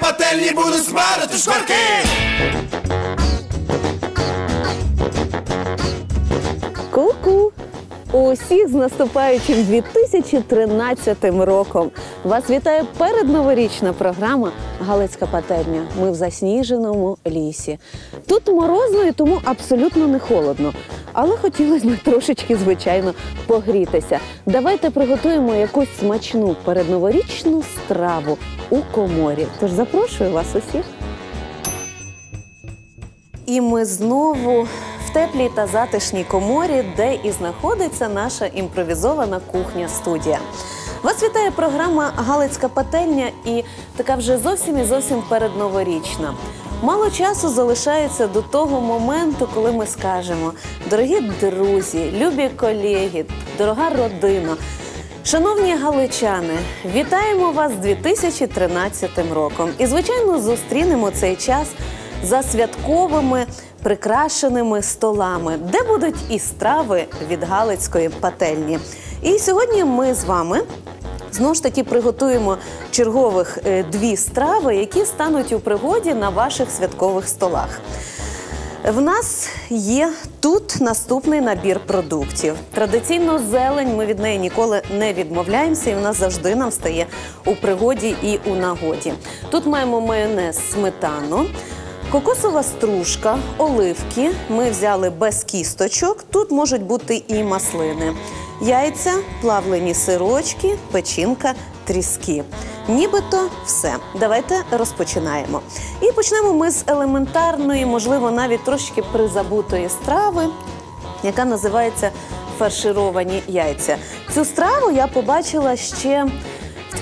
пательні будуть смарити шкварки. Ку-ку! Усіх з наступаючим 2013 роком. Вас вітає передноворічна програма Галицька пательня. Ми в засніженому лісі. Тут морозно і тому абсолютно не холодно. Але хотілося б трошечки, звичайно, погрітися. Давайте приготуємо якусь смачну передноворічну страву у коморі. Тож запрошую вас усіх. І ми знову в теплій та затишній коморі, де і знаходиться наша імпровізована кухня-студія. Вас вітає програма Галицька пательня і така вже зовсім і зовсім передноворічна. Мало часу залишається до того моменту, коли ми скажемо: дорогі друзі, любі колеги, дорога родина. Шановні галичани, вітаємо вас з 2013 роком. І, звичайно, зустрінемо цей час за святковими прикрашеними столами, де будуть і страви від Галицької пательні. І сьогодні ми з вами знову ж таки приготуємо чергових е, дві страви, які стануть у пригоді на ваших святкових столах. В нас є тут наступний набір продуктів. Традиційно зелень, ми від неї ніколи не відмовляємося, і вона завжди нам стає у пригоді і у нагоді. Тут маємо майонез, сметану. Кокосова стружка, оливки ми взяли без кісточок. Тут можуть бути і маслини, яйця, плавлені сирочки, печінка, тріски. Нібито все. Давайте розпочинаємо. І почнемо ми з елементарної, можливо, навіть трошки призабутої страви, яка називається фаршировані яйця. Цю страву я побачила ще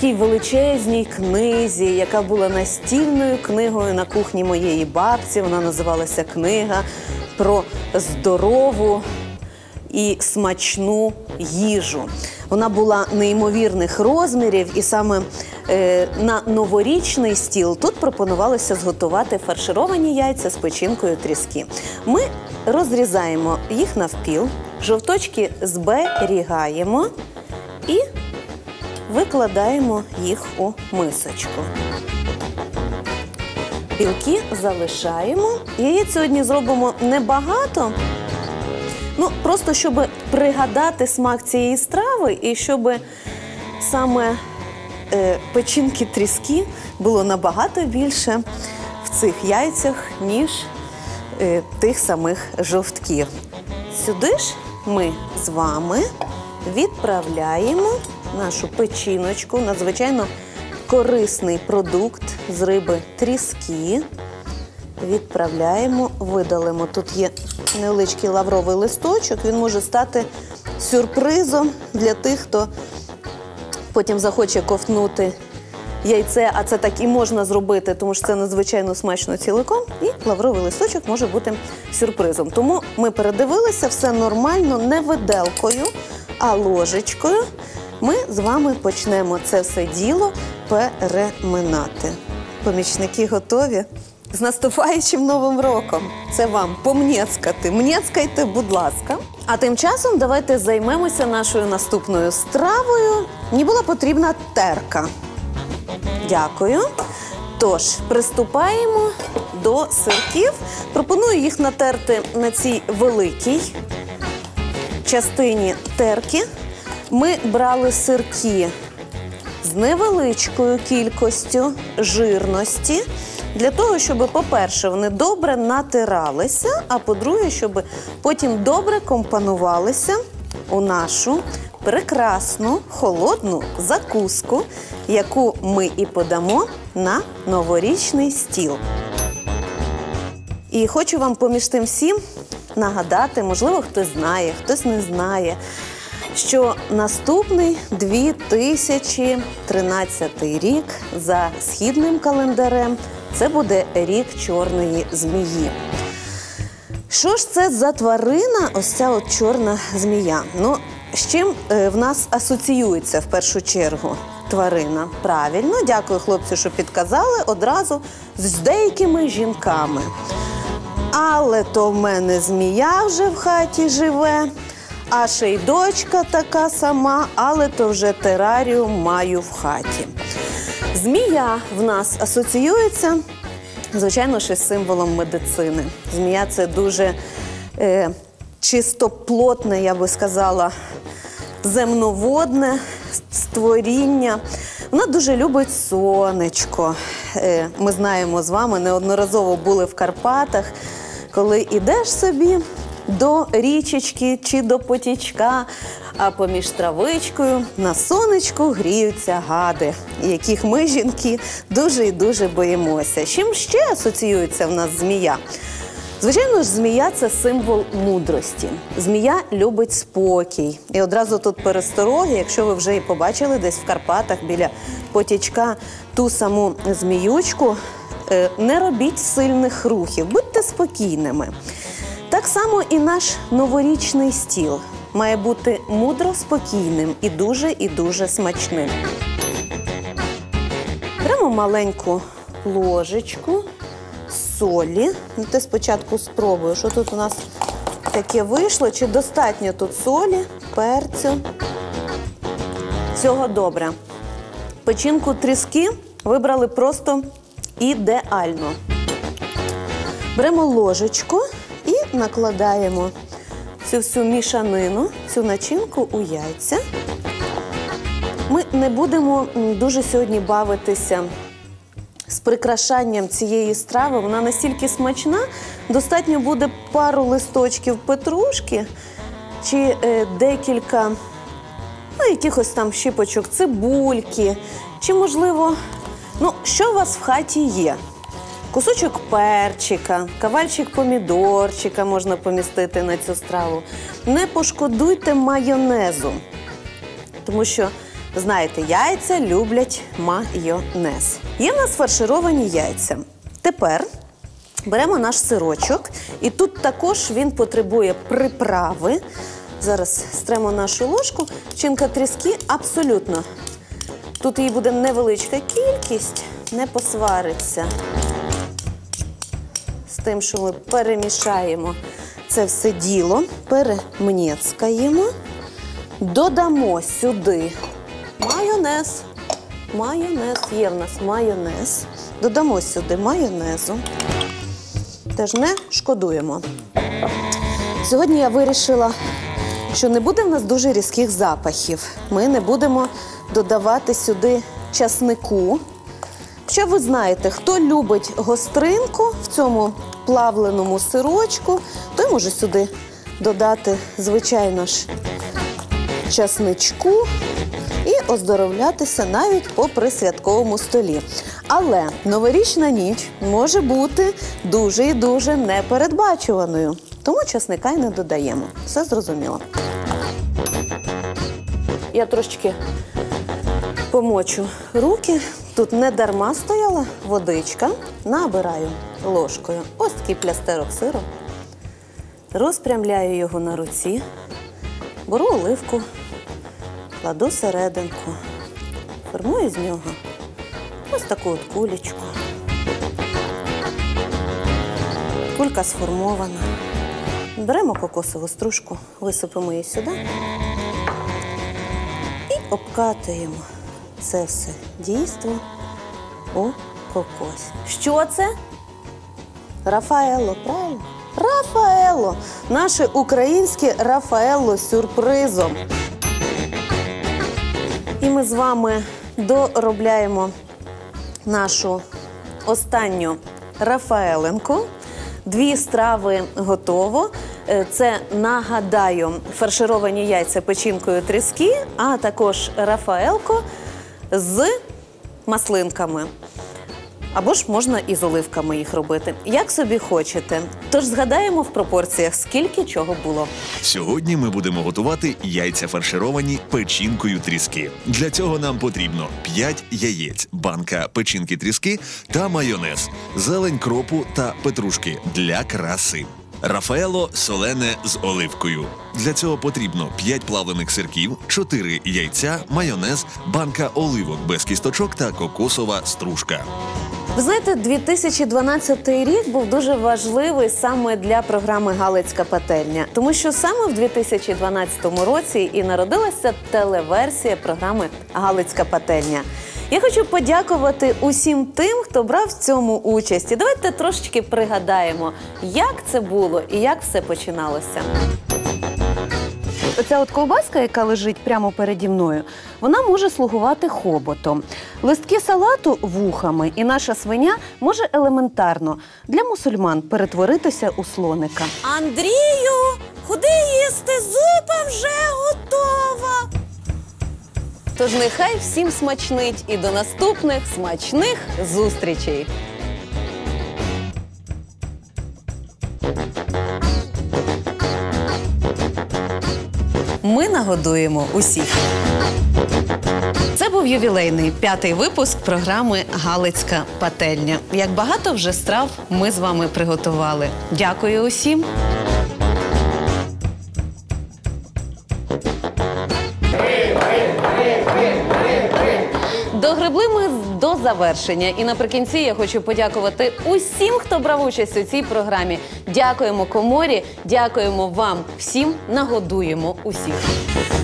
такій величезній книзі, яка була настільною книгою на кухні моєї бабці. Вона називалася Книга про здорову і смачну їжу. Вона була неймовірних розмірів, і саме е, на новорічний стіл тут пропонувалося зготувати фаршировані яйця з печінкою тріски. Ми розрізаємо їх навпіл, жовточки зберігаємо і викладаємо їх у мисочку. Білки залишаємо. Яєць сьогодні зробимо небагато. Ну, просто щоб пригадати смак цієї страви і щоб саме е, печінки тріски було набагато більше в цих яйцях, ніж е, тих самих жовтків. Сюди ж ми з вами відправляємо нашу печіночку, надзвичайно корисний продукт з риби тріски. Відправляємо, видалимо. Тут є невеличкий лавровий листочок. Він може стати сюрпризом для тих, хто потім захоче ковтнути яйце, а це так і можна зробити, тому що це надзвичайно смачно ціликом. І лавровий листочок може бути сюрпризом. Тому ми передивилися все нормально, не виделкою, а ложечкою. Ми з вами почнемо це все діло переминати. Помічники готові? З наступаючим новим роком. Це вам помнєцкати. Мнєцкайте, будь ласка. А тим часом давайте займемося нашою наступною стравою. Мені була потрібна терка. Дякую. Тож, приступаємо до сирків. Пропоную їх натерти на цій великій частині терки. Ми брали сирки з невеличкою кількістю жирності. Для того, щоб, по-перше, вони добре натиралися, а по-друге, щоб потім добре компонувалися у нашу прекрасну холодну закуску, яку ми і подамо на новорічний стіл. І хочу вам поміж тим всім нагадати, можливо, хтось знає, хтось не знає, що наступний 2013 рік за східним календарем це буде рік чорної змії. Що ж це за тварина, ось ця от чорна змія? Ну, з чим е, в нас асоціюється в першу чергу тварина? Правильно, дякую хлопцю, що підказали одразу з деякими жінками. Але то в мене змія вже в хаті живе, а ще й дочка така сама, але то вже тераріум маю в хаті. Змія в нас асоціюється, звичайно, що з символом медицини. Змія це дуже е, чистоплотне, я би сказала, земноводне створіння. Вона дуже любить сонечко. Е, Ми знаємо з вами, неодноразово були в Карпатах, коли йдеш собі до річечки чи до потічка, а поміж травичкою на сонечку гріються гади, яких ми, жінки, дуже і дуже боїмося. Чим ще асоціюється в нас змія? Звичайно ж, змія це символ мудрості. Змія любить спокій. І одразу тут перестороги, якщо ви вже і побачили десь в Карпатах біля потічка ту саму зміючку, е, не робіть сильних рухів, будьте спокійними. Так само і наш новорічний стіл має бути мудро спокійним і дуже і дуже смачним. Беремо маленьку ложечку солі. Ну, ти спочатку спробую, що тут у нас таке вийшло, чи достатньо тут солі, перцю. Всього добре. Печінку тріски вибрали просто ідеально. Беремо ложечку накладаємо цю всю мішанину, цю начинку у яйця. Ми не будемо дуже сьогодні бавитися з прикрашанням цієї страви. Вона настільки смачна, достатньо буде пару листочків петрушки чи е, декілька ну, якихось там щіпочок цибульки, чи, можливо, ну, що у вас в хаті є? Кусочок перчика, кавальчик помідорчика можна помістити на цю страву. Не пошкодуйте майонезу. Тому що, знаєте, яйця люблять майонез. Є в нас фаршировані яйця. Тепер беремо наш сирочок, і тут також він потребує приправи. Зараз стремо нашу ложку. Чинка тріски абсолютно. Тут її буде невеличка кількість, не посвариться. Тим, що ми перемішаємо це все діло, перемнєцкаємо. Додамо сюди майонез. Майонез. Є в нас майонез. Додамо сюди майонезу. Теж не шкодуємо. Сьогодні я вирішила, що не буде в нас дуже різких запахів. Ми не будемо додавати сюди часнику. Що ви знаєте, хто любить гостринку в цьому плавленому сирочку, той може сюди додати, звичайно ж, часничку і оздоровлятися навіть по присвятковому столі. Але новорічна ніч може бути дуже і дуже непередбачуваною. Тому часника й не додаємо. Все зрозуміло. Я трошечки помочу руки. Тут не дарма стояла водичка. Набираю ложкою ось такий плястерок сиру. Розпрямляю його на руці, беру оливку, кладу серединку, формую з нього ось таку от кулечку. Кулька сформована. Беремо кокосову стружку, висипемо її сюди і обкатуємо це все дійство у кокосі. Що це? Рафаело, правильно? Рафаело! Наше українське Рафаело сюрпризом. І ми з вами доробляємо нашу останню Рафаеленку. Дві страви готово. Е, Це нагадаю фаршировані яйця печінкою тріски, а також Рафаелко з маслинками. Або ж можна і з оливками їх робити, як собі хочете. Тож згадаємо в пропорціях, скільки чого було. Сьогодні ми будемо готувати яйця фаршировані печінкою тріски. Для цього нам потрібно 5 яєць, банка печінки тріски та майонез, зелень кропу та петрушки для краси. Рафаело солене з оливкою. Для цього потрібно 5 плавлених сирків, 4 яйця, майонез, банка оливок без кісточок та кокосова стружка. Ви знаєте, 2012 рік був дуже важливий саме для програми Галицька пательня, тому що саме в 2012 році і народилася телеверсія програми Галицька пательня. Я хочу подякувати усім тим, хто брав в цьому участь. І давайте трошечки пригадаємо, як це було і як все починалося. Оця от ковбаска, яка лежить прямо переді мною, вона може слугувати хоботом, листки салату вухами, і наша свиня може елементарно для мусульман перетворитися у слоника. Андрію, ходи їсти, зупа вже готова. Тож нехай всім смачнить і до наступних смачних зустрічей. Ми нагодуємо усіх. Це був ювілейний п'ятий випуск програми Галицька пательня. Як багато вже страв ми з вами приготували. Дякую усім. Завершення. І наприкінці я хочу подякувати усім, хто брав участь у цій програмі. Дякуємо коморі, дякуємо вам всім, нагодуємо усіх.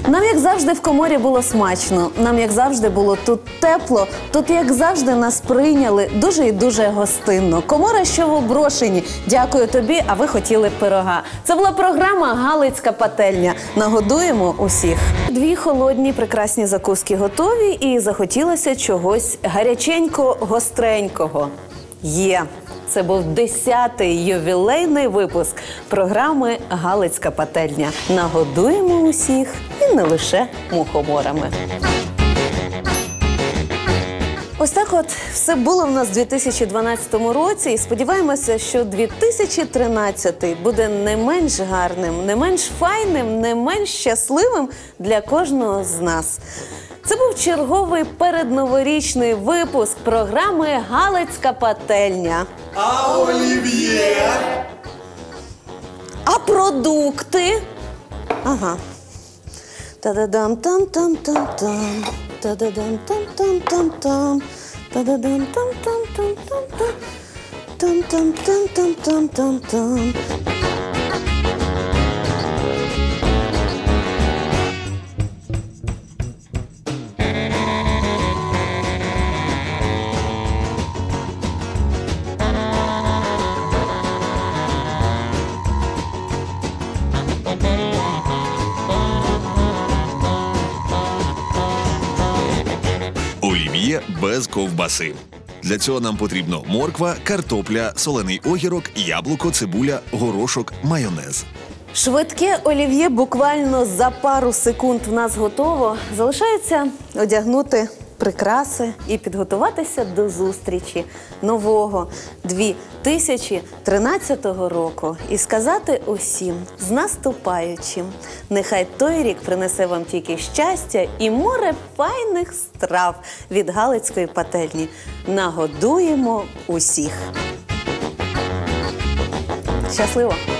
Нам, як завжди, в коморі було смачно. Нам, як завжди, було тут тепло. Тут, як завжди, нас прийняли дуже і дуже гостинно. Комора, що в оброшенні. Дякую тобі, а ви хотіли пирога. Це була програма Галицька пательня. Нагодуємо усіх. Дві холодні прекрасні закуски готові, і захотілося чогось гаряченько гостренького. Є. Це був 10-й ювілейний випуск програми Галицька пательня. Нагодуємо усіх і не лише мухоморами. Ось так от все було в нас у 2012 році, і сподіваємося, що 2013 буде не менш гарним, не менш файним, не менш щасливим для кожного з нас. Це був черговий передноворічний випуск програми Галицька пательня. А олів'є? А продукти? Ага. Та-да-дам там там там там Та-да-дам там там там там Та-да-дам там там там там там Там там там там там там там без ковбаси. Для цього нам потрібно морква, картопля, солений огірок, яблуко, цибуля, горошок, майонез. Швидке олів'є буквально за пару секунд в нас готово. Залишається одягнути прикраси і підготуватися до зустрічі нового 2013 року і сказати усім з наступаючим. Нехай той рік принесе вам тільки щастя і море файних страв від Галицької пательні. Нагодуємо усіх. Щасливо!